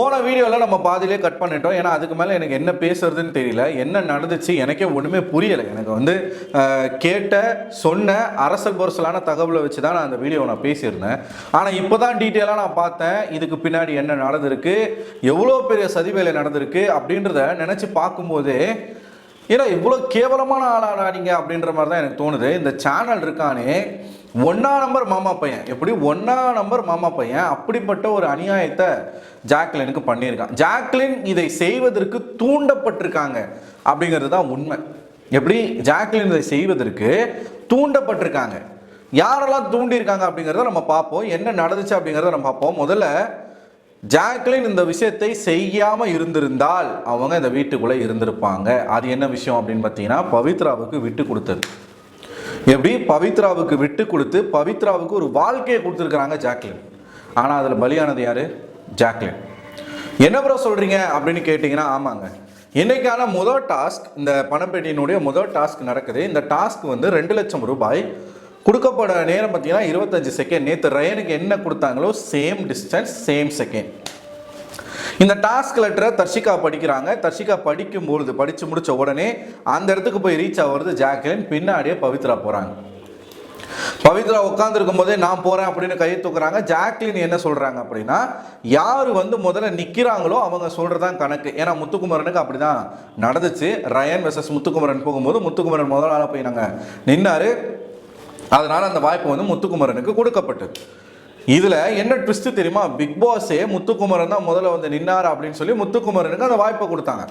போன வீடியோவில் நம்ம பாதியிலே கட் பண்ணிட்டோம். ஏன்னா அதுக்கு மேலே எனக்கு என்ன பேசுறதுன்னு தெரியல. என்ன நடந்துச்சு எனக்கே ஒன்றுமே புரியலை. எனக்கு வந்து கேட்ட சொன்ன அரசல் பொரசலான தகவலை வச்சு தான் நான் அந்த வீடியோவை நான் பேசியிருந்தேன். ஆனால் இப்போ தான் டீட்டெயிலாக நான் பார்த்தேன். இதுக்கு பின்னாடி என்ன நடந்திருக்கு? எவ்வளோ பெரிய சதிவேலை நடந்திருக்கு? அப்படின்றத நினச்சி பார்க்கும்போதே ஏன்னா இவ்வளோ கேவலமான ஆளாடாடிங்க அப்படின்ற மாதிரி தான் எனக்கு தோணுது. இந்த சேனல் இருக்கானே ஒன்றா நம்பர் மாமா பையன். எப்படி? ஒன்றா நம்பர் மாமா பையன் அப்படிப்பட்ட ஒரு அநியாயத்தை ஜாக்லினுக்கு பண்ணியிருக்கான். ஜாக்லின் இதை செய்வதற்கு தூண்டப்பட்டிருக்காங்க அப்படிங்கிறது தான் உண்மை. எப்படி? ஜாக்லின் இதை செய்வதற்கு தூண்டப்பட்டிருக்காங்க. யாரெல்லாம் தூண்டியிருக்காங்க அப்படிங்கிறத நம்ம பார்ப்போம். என்ன நடந்துச்சு அப்படிங்கிறத நம்ம பார்ப்போம். முதல்ல ஜாக்லின் இந்த விஷயத்தை செய்யாமல் இருந்திருந்தால் அவங்க இந்த வீட்டுக்குள்ளே இருந்திருப்பாங்க. அது என்ன விஷயம் அப்படின்னு பார்த்தீங்கன்னா பவித்ராவுக்கு விட்டு கொடுத்தது. எப்படி? பவித்ராவுக்கு விட்டு கொடுத்து பவித்ராவுக்கு ஒரு வாழ்க்கையை கொடுத்துருக்குறாங்க ஜாக்லின். ஆனால் அதில் பலியானது யார்? ஜாக்லின். என்ன ப்ரோ சொல்கிறீங்க அப்படின்னு கேட்டிங்கன்னா ஆமாங்க. இன்றைக்கான முதல் டாஸ்க் இந்த பணப்பேட்டியினுடைய முதல் டாஸ்க் நடக்குது. இந்த டாஸ்க் வந்து ரெண்டு லட்சம் ரூபாய். கொடுக்கப்பட நேரம் பார்த்தீங்கன்னா இருபத்தஞ்சு செகண்ட் நேற்று ரயனுக்கு என்ன கொடுத்தாங்களோ சேம் டிஸ்டன்ஸ் சேம் செகண்ட் இந்த டாஸ்க் லெட்டரை தர்ஷிகா படிக்கிறாங்க. தர்ஷிகா படிக்கும் பொழுது படித்து முடித்த உடனே அந்த இடத்துக்கு போய் ரீச் ஆகிறது ஜாக்லின். பின்னாடியே பவித்ரா போகிறாங்க பவித்ரா உட்காந்துருக்கும் போதே நான் போகிறேன் அப்படின்னு கையை தூக்குறாங்க. ஜாக்லின் என்ன சொல்கிறாங்க அப்படின்னா யார் வந்து முதல்ல நிற்கிறாங்களோ அவங்க சொல்கிறதான் கணக்கு. ஏன்னா முத்துக்குமரனுக்கு அப்படிதான் நடந்துச்சு. ரயன் வெர்சஸ் முத்துக்குமரன் போகும்போது முத்துக்குமரன் முதல் ஆளா போய் நாங்கள் நின்னார். அதனால் அந்த வாய்ப்பு வந்து முத்துக்குமரனுக்கு கொடுக்கப்பட்டது. இதில் என்ன ட்விஸ்ட் தெரியுமா? பிக் பாஸே முத்துக்குமரன் தான் முதல்ல வந்து நின்னார் அப்படின்னு சொல்லி முத்துக்குமரனுக்கு அந்த வாய்ப்பை கொடுத்தாங்க.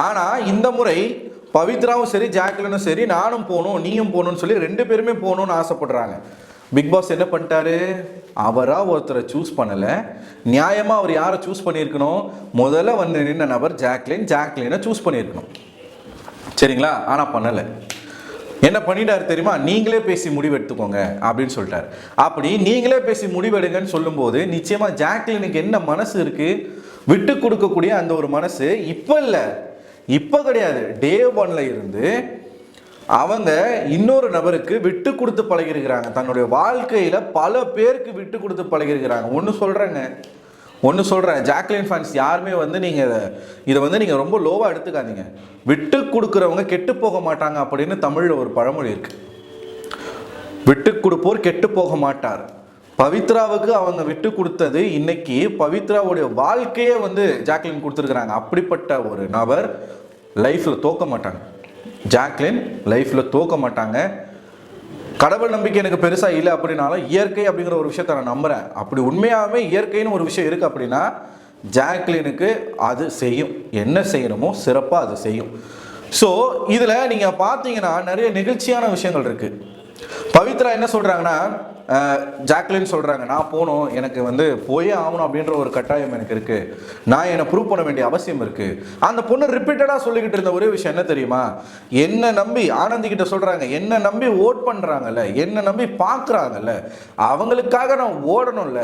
ஆனால் இந்த முறை பவித்ராவும் சரி ஜாக்லினும் சரி நானும் போகணும் நீயும் போகணும்னு சொல்லி ரெண்டு பேருமே போகணும்னு ஆசைப்படுறாங்க. பிக் பாஸ் என்ன பண்ணிட்டாரு? அவராக ஒருத்தரை சூஸ் பண்ணலை. நியாயமாக அவர் யாரை சூஸ் பண்ணியிருக்கணும்? முதல்ல வந்து நின்ன நபர் ஜாக்லின் ஜாக்லினை சூஸ் பண்ணியிருக்கணும். சரிங்களா? ஆனால் பண்ணலை. என்ன பண்ணிட்டாரு தெரியுமா? நீங்களே பேசி முடிவெடுத்துக்கோங்க அப்படின்னு சொல்லிட்டாரு. அப்படி நீங்களே பேசி முடிவெடுங்கன்னு சொல்லும்போது நிச்சயமாக ஜாக்லினுக்கு என்ன மனசு இருக்குது விட்டு கொடுக்கக்கூடிய அந்த ஒரு மனசு இப்போ இல்லை. இப்போ கிடையாது. டே ஒன்ல இருந்து அவங்க இன்னொரு நபருக்கு விட்டு கொடுத்து பழகிருக்கிறாங்க தன்னுடைய வாழ்க்கையில் பல பேருக்கு விட்டு கொடுத்து பழகிருக்கிறாங்க ஒன்று சொல்கிறேங்க ஒன்று சொல்கிறேன் ஜாக்லின் ஃபேன்ஸ் யாருமே வந்து நீங்கள் இதை வந்து நீங்கள் ரொம்ப லோவாக எடுத்துக்காதீங்க. விட்டு கொடுக்குறவங்க கெட்டு போக மாட்டாங்க அப்படின்னு தமிழில் ஒரு பழமொழி இருக்குது விட்டு கொடுப்போர் கெட்டு போக மாட்டார். பவித்ராவுக்கு அவங்க விட்டு கொடுத்தது இன்னைக்கு பவித்ராவுடைய வாழ்க்கையே வந்து ஜாக்லின் கொடுத்துருக்குறாங்க. அப்படிப்பட்ட ஒரு நபர் லைஃப்பில் தோக்க மாட்டாங்க. ஜாக்லின் லைஃப்பில் தோக்க மாட்டாங்க. கடவுள் நம்பிக்கை எனக்கு பெருசாக இல்லை அப்படின்னாலும் இயற்கை அப்படிங்கிற ஒரு விஷயத்த நான் நம்புகிறேன் அப்படி உண்மையாகவே இயற்கைன்னு ஒரு விஷயம் இருக்குது அப்படின்னா ஜாக்லினுக்கு அது செய்யும். என்ன செய்யணுமோ சிறப்பாக அது செய்யும். ஸோ இதில் நீங்கள் பார்த்தீங்கன்னா நிறைய நெகிழ்ச்சியான விஷயங்கள் இருக்குது பவித்ரா என்ன சொல்கிறாங்கன்னா ஜாக்லின் சொல்கிறாங்க நான் போகணும் எனக்கு வந்து போயே ஆகணும் அப்படின்ற ஒரு கட்டாயம் எனக்கு இருக்குது நான் என்னை ப்ரூவ் பண்ண வேண்டிய அவசியம் இருக்குது அந்த பொண்ணு ரிப்பீட்டடாக சொல்லிக்கிட்டு இருந்த ஒரே விஷயம் என்ன தெரியுமா? என்ன நம்பி ஆனந்தி கிட்ட சொல்கிறாங்க என்ன நம்பி ஓட் பண்ணுறாங்கல்ல என்ன நம்பி பார்க்குறாங்கல்ல அவங்களுக்காக நான் ஓடணும்ல.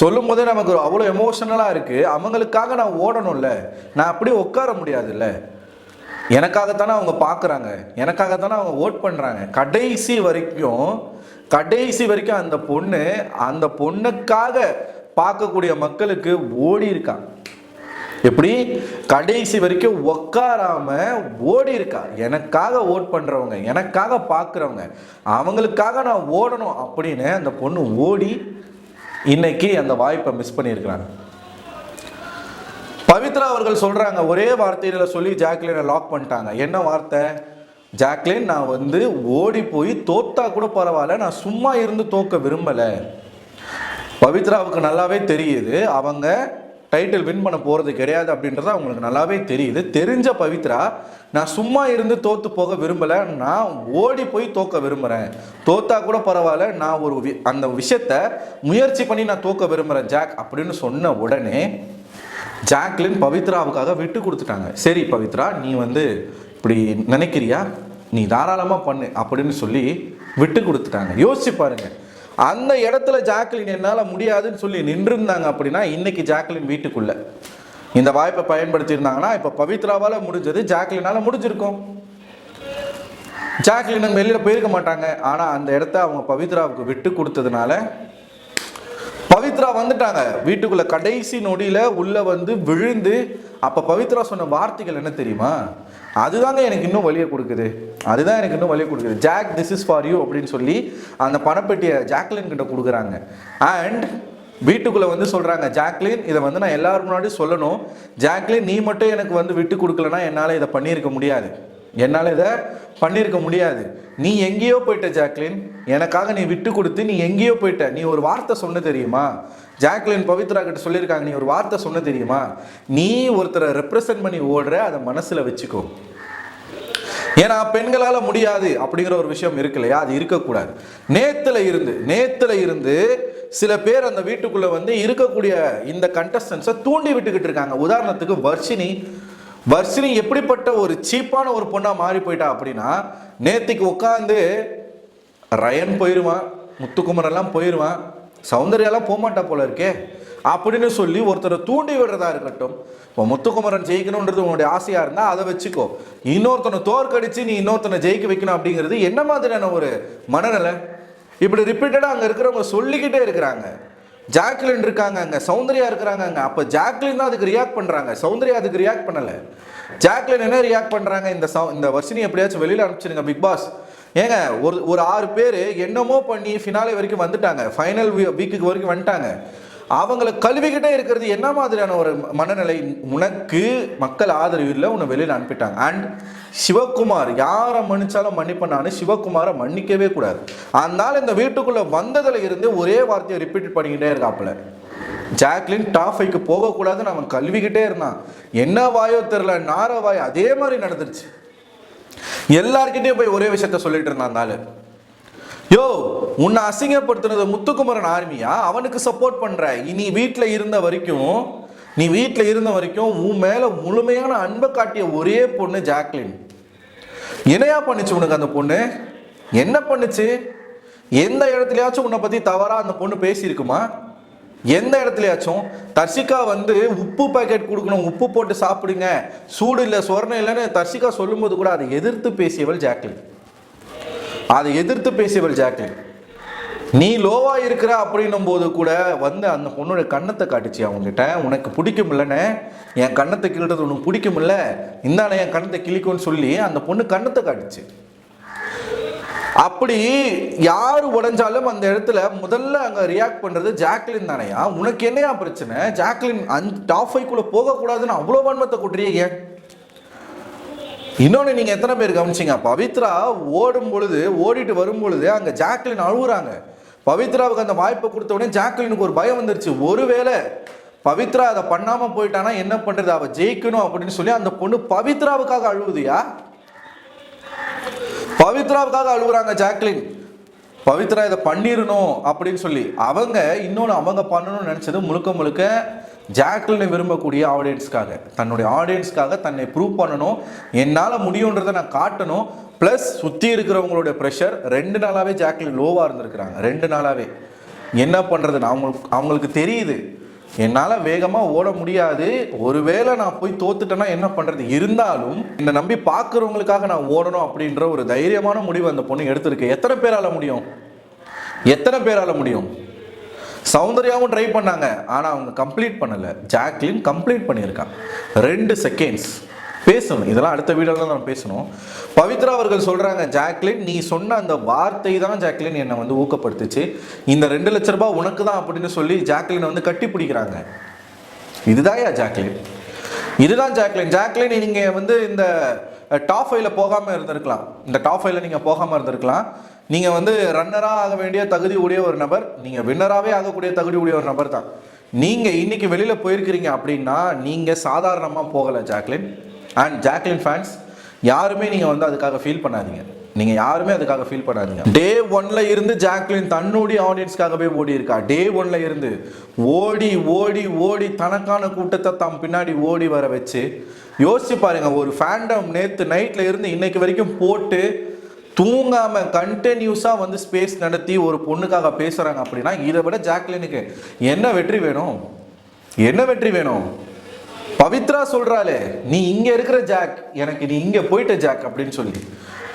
சொல்லும் போதே நமக்கு அவ்வளோ எமோஷனலாக இருக்குது அவங்களுக்காக நான் ஓடணும்ல. நான் அப்படியே உட்கார முடியாதுல்ல. எனக்காகத்தானே அவங்க பார்க்குறாங்க. எனக்காகத்தானே அவங்க ஓட் பண்ணுறாங்க கடைசி வரைக்கும் கடைசி வரைக்கும் அந்த பொண்ணு அந்த பொண்ணுக்காக பார்க்கக்கூடிய மக்களுக்கு ஓடி இருக்கா? எப்படி? கடைசி வரைக்கும் உக்காராம ஓடி இருக்கா? எனக்காக ஓட் பண்ணுறவங்க எனக்காக பார்க்குறவங்க அவங்களுக்காக நான் ஓடணும் அப்படின்னு அந்த பொண்ணு ஓடி இன்னைக்கு அந்த வாய்ப்பை மிஸ் பண்ணியிருக்கிறாங்க. பவித்ரா அவர்கள் சொல்கிறாங்க ஒரே வார்த்தையில சொல்லி ஜாக்லினை லாக் பண்ணிட்டாங்க. என்ன வார்த்தை? ஜாக்லின் நான் வந்து ஓடி போய் தோத்தா கூட பரவாயில்ல நான் சும்மா இருந்து தோக்க விரும்பலை. பவித்ராவுக்கு நல்லாவே தெரியுது அவங்க டைட்டில் வின் பண்ண போகிறது கிடையாது அப்படின்றது அவங்களுக்கு நல்லாவே தெரியுது. தெரிஞ்ச பவித்ரா நான் சும்மா இருந்து தோற்று போக விரும்பலை நான் ஓடி போய் தோக்க விரும்புகிறேன் தோத்தா கூட பரவாயில்ல நான் ஒரு வி- அந்த விஷயத்த முயற்சி பண்ணி நான் தோக்க விரும்புகிறேன் ஜாக் அப்படின்னு சொன்ன உடனே ஜாக்லின் பவித்ராவுக்காக விட்டு கொடுத்துட்டாங்க. சரி பவித்ரா நீ வந்து இப்படி நினைக்கிறியா? நீ தாராளமாக பண்ணு அப்படின்னு சொல்லி விட்டு கொடுத்துட்டாங்க. யோசிச்சு பாருங்க. அந்த இடத்துல ஜாக்லின் என்னால் முடியாதுன்னு சொல்லி நின்றுருந்தாங்க அப்படின்னா இன்னைக்கு ஜாக்லின் வீட்டுக்குள்ளே. இந்த வாய்ப்பை பயன்படுத்தியிருந்தாங்கன்னா இப்போ பவித்ராவால் முடிஞ்சது ஜாக்லினால் முடிஞ்சிருக்கும். ஜாக்லின் வெளியில் போயிருக்க மாட்டாங்க. ஆனால் அந்த இடத்த அவங்க பவித்ராவுக்கு விட்டு கொடுத்ததுனால பவித்ரா வந்துட்டாங்க. வீட்டுக்குள்ள கடைசி நொடியில உள்ள வந்து விழுந்து அப்ப பவித்ரா சொன்ன வார்த்தைகள் என்ன தெரியுமா? அதுதாங்க எனக்கு இன்னும் வழியை கொடுக்குது. அதுதான் எனக்கு இன்னும் வழியை கொடுக்குது. Jack this is for you அப்படின்னு சொல்லி அந்த பணப்பெட்டியை ஜாக்லின் கிட்ட கொடுக்குறாங்க. அண்ட் வீட்டுக்குள்ளே வந்து சொல்கிறாங்க ஜாக்லின் இதை வந்து நான் எல்லாரும் முன்னாடி சொல்லணும். ஜாக்லின் நீ மட்டும் எனக்கு வந்து விட்டு கொடுக்கலனா என்னால் இதை பண்ணியிருக்க முடியாது. என்னால் இதை பண்ணியிருக்க முடியாது. நீ எங்கேயோ போயிட்ட ஜாக்லின். எனக்காக நீ விட்டு கொடுத்து நீ எங்கேயோ போயிட்ட. நீ ஒரு வார்த்தை சொன்ன தெரியுமா? ஜாக்லின் பவித்ரா கிட்ட சொல்லியிருக்காங்க நீ ஒரு வார்த்தை சொன்ன தெரியுமா? நீ ஒருத்தரை ரெப்ரசன்ட் பண்ணி ஓடுற அதை மனசில் வச்சுக்கோ. ஏன்னா பெண்களால் முடியாது அப்படிங்கிற ஒரு விஷயம் இருக்கு இல்லையா? அது இருக்கக்கூடாது. நேத்தில் இருந்து நேத்தில் இருந்து சில பேர் அந்த வீட்டுக்குள்ளே வந்து இருக்கக்கூடிய இந்த கண்டஸ்டன்ஸை தூண்டி விட்டுக்கிட்டு இருக்காங்க. உதாரணத்துக்கு வர்ஷினி வர்ஷினி எப்படிப்பட்ட ஒரு சீப்பான ஒரு பொண்ணாக மாறி போயிட்டா அப்படின்னா நேத்திக்கு உட்காந்து ரயன் போயிடுவான் முத்துக்குமரெல்லாம் போயிடுவான் சௌந்தர்யாலாம் போகமாட்டா போல இருக்கே அப்படின்னு சொல்லி ஒருத்தரை தூண்டி விடுறதா இருக்கட்டும் இப்போ முத்துக்குமரன் ஜெயிக்கணுன்றது உன்னுடைய ஆசையாக இருந்தால் அதை வச்சுக்கோ. இன்னொருத்தனை தோற்கடிச்சு நீ இன்னொருத்தனை ஜெயிக்க வைக்கணும் அப்படிங்கிறது என்ன மாதிரியான ஒரு மனநிலை? இப்படி ரிப்பீட்டடாக அங்கே இருக்கிறவங்க சொல்லிக்கிட்டே இருக்கிறாங்க. ஜாக்லின் இருக்காங்க அங்கே சௌந்தர்யா இருக்கிறாங்க அங்கே அப்போ ஜாக்லின் தான் அதுக்கு ரியாக்ட் பண்ணுறாங்க சௌந்தர்யா அதுக்கு ரியாக்ட் பண்ணலை. ஜாக்லின் என்ன ரியாக்ட் பண்ணுறாங்க இந்த சௌ இந்த வர்ஷினி எப்படியாச்சும் வெளியில் அனுப்பிச்சிருங்க பிக் பாஸ். ஏங்க ஒரு ஒரு ஆறு பேர் என்னமோ பண்ணி ஃபினாலே வரைக்கும் வந்துட்டாங்க. ஃபைனல் வீக்குக்கு வரைக்கும் வந்துட்டாங்க. அவங்கள கழுவிக்கிட்டே இருக்கிறது என்ன மாதிரியான ஒரு மனநிலை? உனக்கு மக்கள் ஆதரவு இல்லை உன்னை வெளியில் அனுப்பிட்டாங்க. அண்ட் சிவகுமார் யாரை மன்னிச்சாலும் மன்னிப்பண்ணான்னு சிவகுமாரை மன்னிக்கவே கூடாது. அதனால இந்த வீட்டுக்குள்ளே வந்ததில் இருந்து ஒரே வார்த்தையை ரிப்பீட் பண்ணிக்கிட்டே இருக்காப்புல. ஜாக்லின் டாஃபைக்கு போகக்கூடாதுன்னு அவன் கழுவிக்கிட்டே இருந்தான். என்ன வாயோ தெரில நார வாய் அதே மாதிரி நடந்துருச்சு. எல்லார்கிட்டயும் போய் ஒரே விஷயத்த சொல்லிட்டு இருந்தான் அந்த யோ உன்னை அசிங்கப்படுத்துனது முத்துக்குமரன் ஆர்மியா? அவனுக்கு சப்போர்ட் பண்ற. இனி வீட்டில் இருந்த வரைக்கும் நீ வீட்டில் இருந்த வரைக்கும் உன் மேல முழுமையான அன்பை காட்டிய ஒரே பொண்ணு ஜாக்லின். என்னையா பண்ணுச்சு உனக்கு அந்த பொண்ணு? என்ன பண்ணுச்சு? எந்த இடத்துலயாச்சும் உன்னை பத்தி தவறா அந்த பொண்ணு பேசியிருக்குமா? எந்த இடத்துலயாச்சும்? தர்ஷிகா வந்து உப்பு பாக்கெட் கொடுக்கணும் உப்பு போட்டு சாப்பிடுங்க. சூடு இல்லை சொரணம் இல்லைன்னு தர்ஷிகா சொல்லும்போது கூட அதை எதிர்த்து பேசியவள் ஜாக்லின். அதை எதிர்த்து பேசியவள் ஜாக்லின் நீ லோவா இருக்கிற அப்படின்னும் போது கூட வந்து அந்த பொண்ணோட கண்ணத்தை காட்டுச்சு அவங்ககிட்ட உனக்கு பிடிக்கும் இல்லைன்னு என் கண்ணத்தை கிள்றது உனக்கு பிடிக்கும் இல்லை இந்தானே என் கண்ணத்தை கிழிக்கும்னு சொல்லி அந்த பொண்ணு கண்ணத்தை காட்டுச்சு. அப்படி யார் உடஞ்சாலும் அந்த இடத்துல முதல்ல அங்கே ரியாக்ட் பண்ணுறது ஜாக்லின் தானையா? உனக்கு என்னையா பிரச்சனை? ஜாக்லின் அந்த டாஃபைக்குள்ளே போகக்கூடாதுன்னு அவ்வளோ வன்மத்தை கொட்டுறீங்க. ஏன் இன்னொன்று நீங்கள் எத்தனை பேர் கவனிச்சிங்க? பவித்ரா ஓடும் பொழுது ஓடிட்டு வரும் பொழுது அங்கே ஜாக்லின் அழுகுறாங்க பவித்ராவுக்கு அந்த வாய்ப்பை கொடுத்த உடனே ஜாக்லினுக்கு ஒரு பயம் வந்துருச்சு. ஒருவேளை பவித்ரா அதை பண்ணாமல் போயிட்டானா என்ன பண்ணுறது அவள் ஜெயிக்கணும் அப்படின்னு சொல்லி அந்த பொண்ணு பவித்ராவுக்காக அழுவுதியா? பவித்ராவுக்காக அழுகுறாங்க ஜாக்லின். பவித்ரா இதை பண்ணிடணும் அப்படின்னு சொல்லி. அவங்க இன்னொன்று அவங்க பண்ணணும்னு நினச்சது முழுக்க முழுக்க ஜாக்லினை விரும்பக்கூடிய ஆடியன்ஸ்க்காக தன்னுடைய ஆடியன்ஸ்க்காக தன்னை ப்ரூவ் பண்ணணும் என்னால் முடியுன்றதை நான் காட்டணும் ப்ளஸ் சுற்றி இருக்கிறவங்களுடைய ப்ரெஷர் ரெண்டு நாளாகவே ஜாக்லின் லோவாக இருந்திருக்கிறாங்க. ரெண்டு நாளாகவே என்ன பண்ணுறதுன்னு அவங்களுக்கு அவங்களுக்கு தெரியுது. என்னால் வேகமாக ஓட முடியாது. ஒருவேளை நான் போய் தோத்துட்டேன்னா என்ன பண்ணுறது இருந்தாலும் என்னை நம்பி பார்க்குறவங்களுக்காக நான் ஓடணும் அப்படின்ற ஒரு தைரியமான முடிவு அந்த பொண்ணு எடுத்திருக்கு. எத்தனை பேரால முடியும்? எத்தனை பேரால முடியும்? சௌந்தர்யாவும் ட்ரை பண்ணாங்க. ஆனால் அவங்க கம்ப்ளீட் பண்ணலை. ஜாக்லின் கம்ப்ளீட் பண்ணியிருக்கான் ரெண்டு செகண்ட்ஸ் பேசணும். இதெல்லாம் அடுத்த வீடியோவில் நம்ம பேசணும். பவித்ரா அவர்கள் சொல்கிறாங்க ஜாக்லின் நீ சொன்ன அந்த வார்த்தை தான் ஜாக்லின் என்னை வந்து ஊக்கப்படுத்துச்சு. இந்த ரெண்டு லட்ச ரூபாய் உனக்கு தான் அப்படின்னு சொல்லி ஜாக்லினை வந்து கட்டி பிடிக்கிறாங்க. இதுதான்யா ஜாக்லின்? இதுதான் ஜாக்லின். ஜாக்லின் நீங்கள் வந்து இந்த டாப் ஃபைவ்ல போகாமல் இருந்திருக்கலாம். இந்த டாப் ஃபைவ்ல நீங்கள் போகாமல் இருந்திருக்கலாம். நீங்கள் வந்து ரன்னராக ஆக வேண்டிய தகுதி உடைய ஒரு நபர் நீங்கள் வின்னராகவே ஆகக்கூடிய தகுதி உடைய ஒரு நபர் தான். நீங்கள் இன்றைக்கி வெளியில் போயிருக்கிறீங்க அப்படின்னா நீங்கள் சாதாரணமாக போகலை ஜாக்லின். அண்ட் ஜாக்லின் ஃபேன்ஸ் யாருமே நீங்கள் வந்து அதுக்காக ஃபீல் பண்ணாதீங்க. நீங்கள் யாருமே அதுக்காக ஃபீல் பண்ணாதீங்க. டே ஒன்ல இருந்து ஜாக்லின் தன்னுடைய போய் ஓடி இருக்கா டே ஒன்ல இருந்து ஓடி ஓடி ஓடி தனக்கான கூட்டத்தை தம் பின்னாடி ஓடி வர வச்சு யோசிச்சு பாருங்க ஒரு ஃபேண்டம் நேற்று நைட்ல இருந்து இன்னைக்கு வரைக்கும் போட்டு தூங்காம கண்டினியூஸாக வந்து ஸ்பேஸ் நடத்தி ஒரு பொண்ணுக்காக பேசுறாங்க அப்படின்னா இதை விட ஜாக்லினுக்கு என்ன வெற்றி வேணும்? என்ன வெற்றி வேணும்? பவித்ரா சொல்றாளே நீ இங்க இருக்கிற ஜாக் எனக்கு நீ இங்க போயிட்ட ஜாக் அப்படின்னு சொல்லி.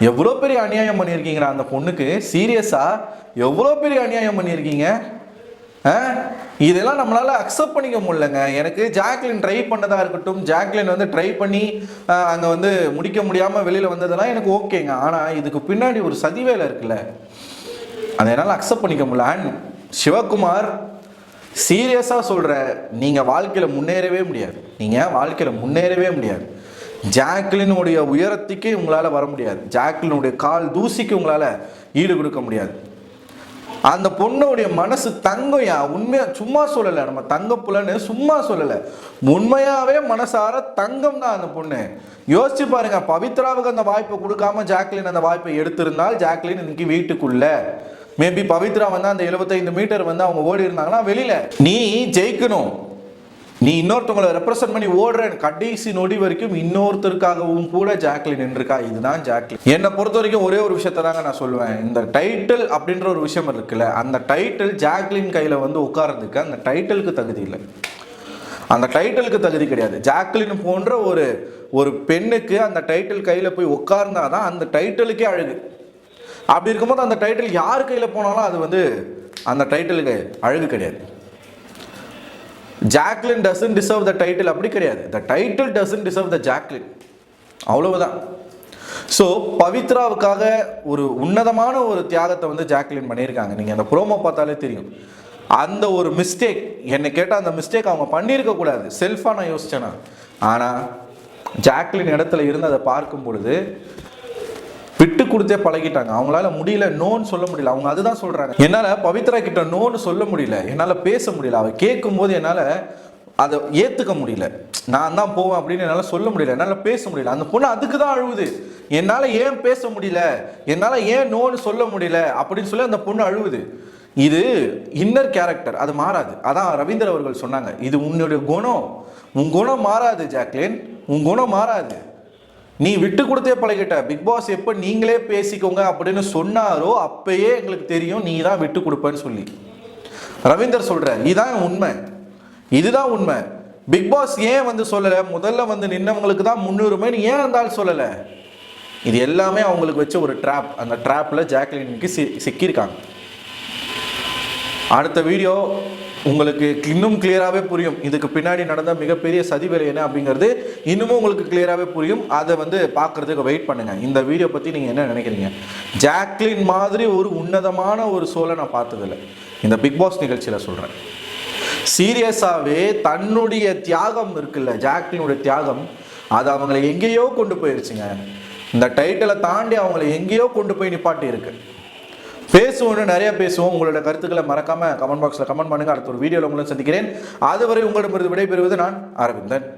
எவ்வளோ பெரிய அநியாயம் பண்ணியிருக்கீங்களா அந்த பொண்ணுக்கு? சீரியஸாக எவ்வளோ பெரிய அநியாயம் பண்ணியிருக்கீங்க? இதெல்லாம் நம்மளால் அக்செப்ட் பண்ணிக்க முடியலங்க. எனக்கு ஜாக்லின் ட்ரை பண்ணதா இருக்கட்டும் ஜாக்லின் வந்து ட்ரை பண்ணி அங்கே வந்து முடிக்க முடியாமல் வெளியில் வந்ததெல்லாம் எனக்கு ஓகேங்க. ஆனால் இதுக்கு பின்னாடி ஒரு சதி வேலை இருக்குல்ல. அதை என்னால் அக்செப்ட் பண்ணிக்க முடியல. அண்ட் சிவகுமார் சீரியஸாக சொல்கிற நீங்கள் வாழ்க்கையில் முன்னேறவே முடியாது. நீங்கள் வாழ்க்கையில் முன்னேறவே முடியாது. ஜாக்லினுடைய உயரத்துக்கே உங்களால் வர முடியாது. ஜாக்லினுடைய கால் தூசிக்கு உங்களால் ஈடு கொடுக்க முடியாது. அந்த பொண்ணுடைய மனசு தங்கையா? உண்மையா? சும்மா சொல்லலை. நம்ம தங்க புலன்னு சும்மா சொல்லலை. உண்மையாகவே மனசார தங்கம் தான் அந்த பொண்ணு. யோசிச்சு பாருங்க பவித்ராவுக்கு அந்த வாய்ப்பை கொடுக்காம ஜாக்லின் அந்த வாய்ப்பை எடுத்திருந்தால் ஜாக்லின் இன்னைக்கு வீட்டுக்குள்ள. மேபி பவித்ரா வந்து அந்த 75 மீட்டர் வந்து அவங்க ஓடி இருந்தாங்கன்னா வெளியில. நீ ஜெயிக்கணும். நீ இன்னொருத்தவங்களை ரெப்ரசன்ட் பண்ணி ஓடுற கடைசி நொடி வரைக்கும் இன்னொருத்தருக்காகவும் கூட ஜாக்லின் நின்றுருக்கா? இதுதான் ஜாக்லின் என்னை பொறுத்த வரைக்கும் ஒரே ஒரு விஷயத்தை தாங்க நான் சொல்லுவேன். இந்த டைட்டில் அப்படின்ற ஒரு விஷயம் இருக்குல்ல அந்த டைட்டில் ஜாக்லின் கையில் வந்து உட்கார்றதுக்கு அந்த டைட்டிலுக்கு தகுதி இல்லை. அந்த டைட்டிலுக்கு தகுதி கிடையாது. ஜாக்லின் போன்ற ஒரு ஒரு பெண்ணுக்கு அந்த டைட்டில் கையில் போய் உட்கார்ந்தாதான் அந்த டைட்டிலுக்கே அழகு. அப்படி இருக்கும்போது அந்த டைட்டில் யார் கையில் போனாலும் அது வந்து அந்த டைட்டிலுக்கு அழகு கிடையாது. Jacqueline doesn't deserve the title அப்படி கிடையாது. The title doesn't deserve the Jacqueline அவ்வளவுதான். ஸோ பவித்ராவுக்காக ஒரு உன்னதமான ஒரு தியாகத்தை வந்து ஜாக்லின் பண்ணியிருக்காங்க. நீங்கள் அந்த ப்ரோமோ பார்த்தாலே தெரியும். அந்த ஒரு மிஸ்டேக் என்னை கேட்டால் அந்த மிஸ்டேக் அவங்க பண்ணியிருக்க கூடாது. செல்ஃபாக நான் யோசிச்சேனா. ஆனால் ஜாக்லின் இடத்துல இருந்து அதை பார்க்கும் பொழுது கொடுத்தே பழகிட்டாங்க. அவங்களால முடியல நோன்னு சொல்ல முடியல. அவங்க அதுதான் சொல்றாங்க. என்னால பவித்ரா கிட்ட நோன்னு சொல்ல முடியல. என்னால பேச முடியல. அவ கேட்கும் போது என்னால அதை ஏத்துக்க முடியல. நான் தான் போவேன் அப்படின்னு என்னால சொல்ல முடியல. என்னால பேச முடியல. அந்த பொண்ணு அதுக்கு தான் அழுவுது. என்னால ஏன் பேச முடியல? என்னால ஏன் நோன்னு சொல்ல முடியல? அப்படின்னு சொல்லி அந்த பொண்ணு அழுவுது. இது இன்னர் கேரக்டர் அது மாறாது. அதான் ரவீந்தர் அவர்கள் சொன்னாங்க. இது உன்னுடைய குணம். உன் குணம் மாறாது ஜாக்லின். உன் குணம் மாறாது. நீ விட்டு கொடுத்தே பழகிட்ட. பிக் பாஸ் எப்போ நீங்களே பேசிக்கோங்க அப்படின்னு சொன்னாரோ அப்பயே எங்களுக்கு தெரியும் நீ தான் விட்டு கொடுப்பேன்னு சொல்லி. ரவீந்தர் சொல்ற இதுதான் உண்மை. இதுதான் உண்மை. பிக் பாஸ் ஏன் வந்து சொல்லலை? முதல்ல வந்து நின்னவங்களுக்கு தான் முன்னுரிமைன்னு ஏன் இருந்தாலும் சொல்லலை? இது எல்லாமே அவங்களுக்கு வச்ச ஒரு ட்ராப் அந்த ட்ராப்பில் ஜாக்லினுக்கு சி சிக்கியிருக்காங்க. அடுத்த வீடியோ உங்களுக்கு இன்னும் கிளியராகவே புரியும். இதுக்கு பின்னாடி நடந்த மிகப்பெரிய சதிவேலை என்ன அப்படிங்கிறது இன்னமும் உங்களுக்கு கிளியராகவே புரியும். அதை வந்து பார்க்கறதுக்கு வெயிட் பண்ணுங்கள் இந்த வீடியோ பற்றி நீங்கள் என்ன நினைக்கிறீங்க? ஜாக்லின் மாதிரி ஒரு உன்னதமான ஒரு சோலை நான் பார்த்ததில்லை. இந்த பிக் பாஸ் நிகழ்ச்சியில் சொல்கிறேன் சீரியஸாகவே தன்னுடைய தியாகம் இருக்குல்ல ஜாக்லினுடைய தியாகம் அது அவங்களை எங்கேயோ கொண்டு போயிருச்சுங்க. இந்த டைட்டிலை தாண்டி அவங்களை எங்கேயோ கொண்டு போய் நிப்பாட்டி இருக்கு பேசுவோம்னு நிறைய பேசுவோம். உங்களோட கருத்துக்களை மறக்காம கமெண்ட் பாக்ஸில் கமெண்ட் பண்ணுங்க. அடுத்த ஒரு வீடியோவில் உங்களை சந்திக்கிறேன். அதுவரை உங்களிடமிருந்து விடைபெறுவது நான் அரவிந்தன்.